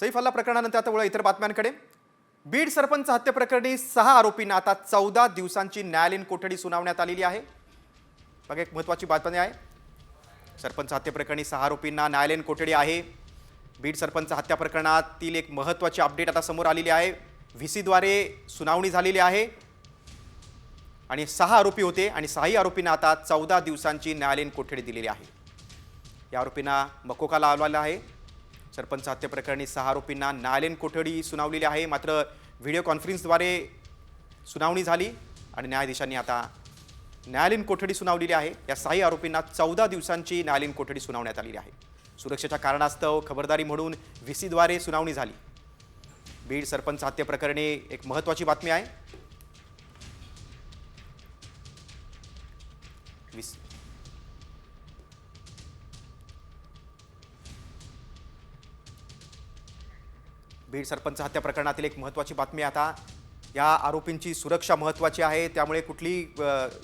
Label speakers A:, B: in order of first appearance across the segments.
A: सैफ हल्ला प्रकरणानंतर आता वळ इतर बातम्यांकडे. बीड सरपंच हत्येप्रकरणी सहा आरोपींना आता चौदा दिवसांची न्यायालयीन कोठडी सुनावण्यात आलेली आहे. बघा एक महत्त्वाची बातमी आहे. सरपंच हत्येप्रकरणी सहा आरोपींना न्यायालयीन कोठडी आहे. बीड सरपंच हत्या प्रकरणातील एक महत्त्वाची अपडेट आता समोर आलेली आहे. व्ही सीद्वारे सुनावणी झालेली आहे. आणि सहा आरोपी होते आणि सहाही आरोपींना आता चौदा दिवसांची न्यायालयीन कोठडी दिलेली आहे. या आरोपींना मकोका लावलेला आहे. सरपंच हत्येप्रकरणी सहा आरोपींना न्यायालयीन कोठडी सुनावलेली आहे. मात्र व्हिडिओ कॉन्फरन्सद्वारे सुनावणी झाली आणि न्यायाधीशांनी आता न्यायालयीन कोठडी सुनावलेली आहे. या सहाही आरोपींना चौदा दिवसांची न्यायालयीन कोठडी सुनावण्यात आलेली आहे. सुरक्षेच्या कारणास्तव खबरदारी म्हणून व्ही सीद्वारे सुनावणी झाली. बीड सरपंच हत्येप्रकरणी एक महत्त्वाची बातमी आहे. बीड सरपंच हत्या प्रकरणातील एक महत्त्वाची बातमी आता. या आरोपींची सुरक्षा महत्त्वाची आहे त्यामुळे कुठली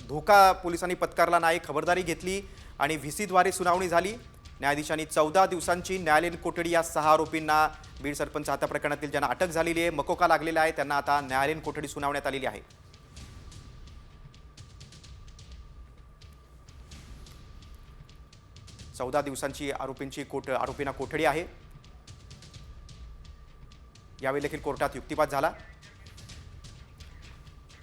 A: धोका पोलिसांनी पत्कारला नाही खबरदारी घेतली आणि व्ही सीद्वारे सुनावणी झाली. न्यायाधीशांनी चौदा दिवसांची न्यायालयीन कोठडी या सहा आरोपींना बीड सरपंच हत्या प्रकरणातील ज्यांना अटक झालेली आहे मकोका लागलेला आहे त्यांना आता न्यायालयीन कोठडी सुनावण्यात आलेली आहे. चौदा दिवसांची आरोपींची कोठ आरोपींना कोठडी आहे. यावेळी देखील कोर्टात युक्तिवाद झाला.